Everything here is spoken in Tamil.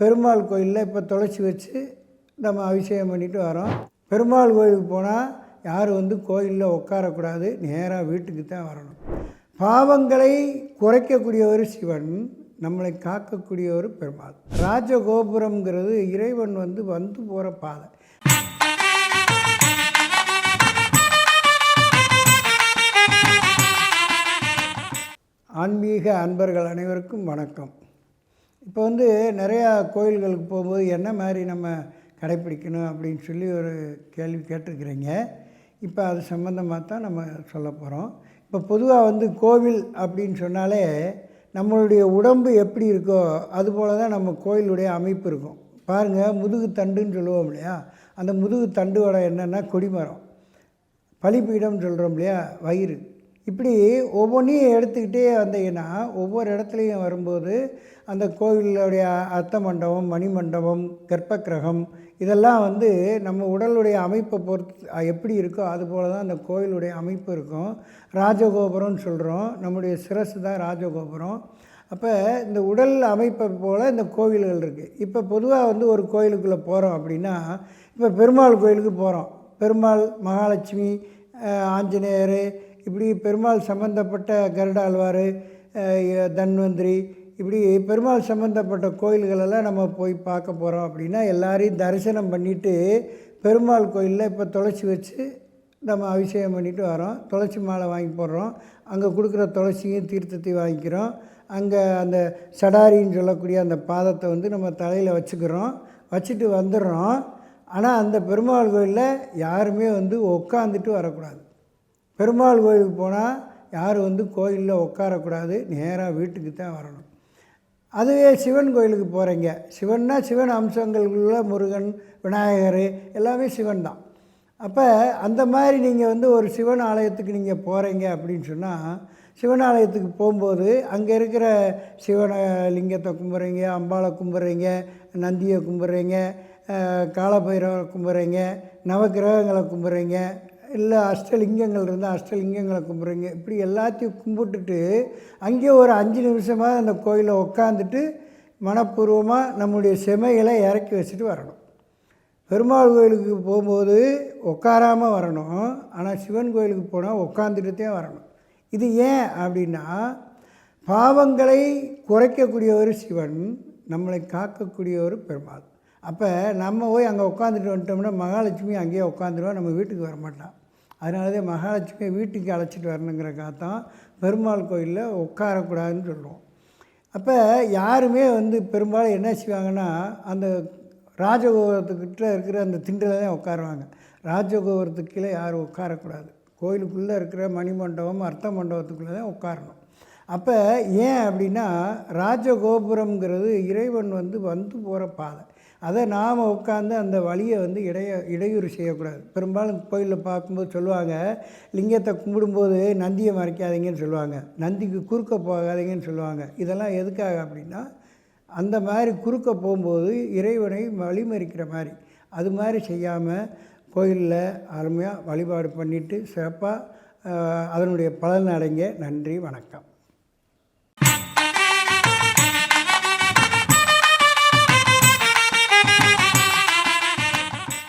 பெருமாள் கோயிலில் இப்போ துளசி வச்சு நம்ம அபிஷேகம் பண்ணிட்டு வரோம். பெருமாள் கோயிலுக்கு போனால் யாரும் வந்து கோயிலில் உட்காரக்கூடாது நேராக வீட்டுக்கு தான் வரணும். பாவங்களை குறைக்கக்கூடியவர் சிவன் நம்மளை காக்கக்கூடியவர் பெருமாள். ராஜகோபுரம்ங்கிறது இறைவன் வந்து வந்து போகிற பாதை. ஆன்மீக அன்பர்கள் அனைவருக்கும் வணக்கம். இப்போ வந்து நிறையா கோயில்களுக்கு போகும்போது என்ன மாதிரி நம்ம கடைப்பிடிக்கணும் அப்படின்னு சொல்லி ஒரு கேள்வி கேட்டிருக்கிறீங்க. இப்போ அது சம்மந்தமாக தான் நம்ம சொல்ல போகிறோம் இப்போ பொதுவாக வந்து கோவில் அப்படின்னு சொன்னாலே நம்மளுடைய உடம்பு எப்படி இருக்கோ அதுபோல தான் நம்ம கோயிலுடைய அமைப்பு இருக்கும். பாருங்கள் முதுகு தண்டுன்னு சொல்லுவோம் இல்லையா? அந்த முதுகு தண்டுவோட என்னென்னா கொடிமரம். பலிப்பீடம் சொல்கிறோம் இல்லையா? வயிறு. இப்படி ஒவ்வொன்றையும் எடுத்துக்கிட்டே வந்தீங்கன்னா ஒவ்வொரு இடத்துலையும் வரும்போது அந்த கோவிலுடைய அர்த்த மண்டபம் மணிமண்டபம் கர்ப்பக்கிரகம் இதெல்லாம் வந்து நம்ம உடலுடைய அமைப்பை பொறுத்து எப்படி இருக்கோ அதுபோல் தான் அந்த கோயிலுடைய அமைப்பு இருக்கும். ராஜகோபுரம்னு சொல்கிறோம் நம்முடைய சிரசு தான் ராஜகோபுரம். அப்போ இந்த உடல் அமைப்பை போல் இந்த கோவில்கள் இருக்குது இப்போ பொதுவாக வந்து ஒரு கோயிலுக்குள்ளே போகிறோம் அப்படின்னா இப்போ பெருமாள் கோயிலுக்கு போகிறோம் பெருமாள் மகாலட்சுமி ஆஞ்சநேயர் இப்படி பெருமாள் சம்பந்தப்பட்ட கருடாழ்வார் தன்வந்திரி இப்படி பெருமாள் சம்பந்தப்பட்ட கோயில்களெல்லாம் நம்ம போய் பார்க்க போகிறோம் அப்படின்னா எல்லாரையும் தரிசனம் பண்ணிவிட்டு பெருமாள் கோயிலில் இப்போ துளசி வச்சு நம்ம அபிஷேகம் பண்ணிட்டு வரோம் துளசி மாலை வாங்கி போடுறோம். அங்கே கொடுக்குற துளசியும் தீர்த்தத்தையும் வாங்கிக்கிறோம். அங்கே அந்த சடாரின்னு சொல்லக்கூடிய அந்த பாதத்தை வந்து நம்ம தலையில் வச்சுக்கிறோம். வச்சுட்டு வந்துடுறோம். ஆனால் அந்த பெருமாள் கோயிலில் யாருமே வந்து உட்காந்துட்டு வரக்கூடாது. பெருமாள் கோயிலுக்கு போனால் யாரும் வந்து கோயிலில் உட்காரக்கூடாது நேராக வீட்டுக்கு தான் வரணும். அதுவே சிவன் கோயிலுக்கு போகிறீங்க சிவன்னா சிவன் அம்சங்களுக்குள்ள முருகன் விநாயகர் எல்லாமே சிவன் தான். அப்போ அந்த மாதிரி நீங்கள் வந்து ஒரு சிவன் ஆலயத்துக்கு நீங்கள் போகிறீங்க அப்படின்னு சொன்னால் சிவன் ஆலயத்துக்கு போகும்போது அங்கே இருக்கிற சிவன லிங்கத்தை கும்பிட்றீங்க அம்பாளை கும்பிட்றீங்க நந்தியை கும்பிட்றீங்க காலபைரவரை கும்பிட்றீங்க நவக்கிரகங்களை கும்பிட்றீங்க இல்லை அஷ்டலிங்கங்கள் இருந்தால் அஷ்டலிங்கங்களை கும்பிட்றீங்க. இப்படி எல்லாத்தையும் கும்பிட்டுட்டு அங்கே ஒரு அஞ்சு நிமிஷமாக அந்த கோயிலில் உட்காந்துட்டு மனப்பூர்வமாக நம்முடைய செமைகளை இறக்கி வச்சுட்டு வரணும். பெருமாள் கோயிலுக்கு போகும்போது உட்காராமல் வரணும். ஆனால் சிவன் கோயிலுக்கு போனால் உட்காந்துட்டு தான் வரணும். இது ஏன் அப்படின்னா பாவங்களை குறைக்கக்கூடியவர் சிவன் நம்மளை காக்கக்கூடியவர் பெருமாள். அப்போ நம்ம போய் அங்கே உட்காந்துட்டு வந்துட்டோம்னா மகாலட்சுமி அங்கேயே உட்காந்துருவா நம்ம வீட்டுக்கு வர மாட்டான் அதனால தான் மகாலட்சுமியை வீட்டுக்கு அழைச்சிட்டு வரணுங்கிறக்காக தான் பெருமாள் கோயிலில் உட்காரக்கூடாதுன்னு சொல்லுவோம் அப்போ யாருமே வந்து பெரும்பாலும் என்ன செய்வாங்கன்னா அந்த ராஜகோபுரத்துக்கிட்ட இருக்கிற அந்த திண்டில் தான் உட்காருவாங்க. ராஜகோபுரத்துக்கு கீழே யாரும் உட்காரக்கூடாது. கோயிலுக்குள்ளே இருக்கிற மணிமண்டபம் அர்த்த மண்டபத்துக்குள்ளே தான் உட்காரணும். அப்போ ஏன் அப்படின்னா ராஜகோபுரம்ங்கிறது இறைவன் வந்து வந்து போகிற பாதை. அதை நாம் உட்காந்து அந்த வழியை வந்து இடைய இடையூறு செய்யக்கூடாது. பெரும்பாலும் கோயிலில் பார்க்கும்போது சொல்லுவாங்க லிங்கத்தை கும்பிடும்போது நந்தியை மறைக்காதீங்கன்னு சொல்லுவாங்க. நந்திக்கு குறுக்க போகாதீங்கன்னு சொல்லுவாங்க. இதெல்லாம் எதுக்காக அப்படின்னா அந்த மாதிரி குறுக்க போகும்போது இறைவனை வழிமறிக்கிற மாதிரி. அது மாதிரி செய்யாமல் கோயிலில் அருமையாக வழிபாடு பண்ணிவிட்டு சிறப்பாக அதனுடைய பலன் அடைங்க. நன்றி வணக்கம்.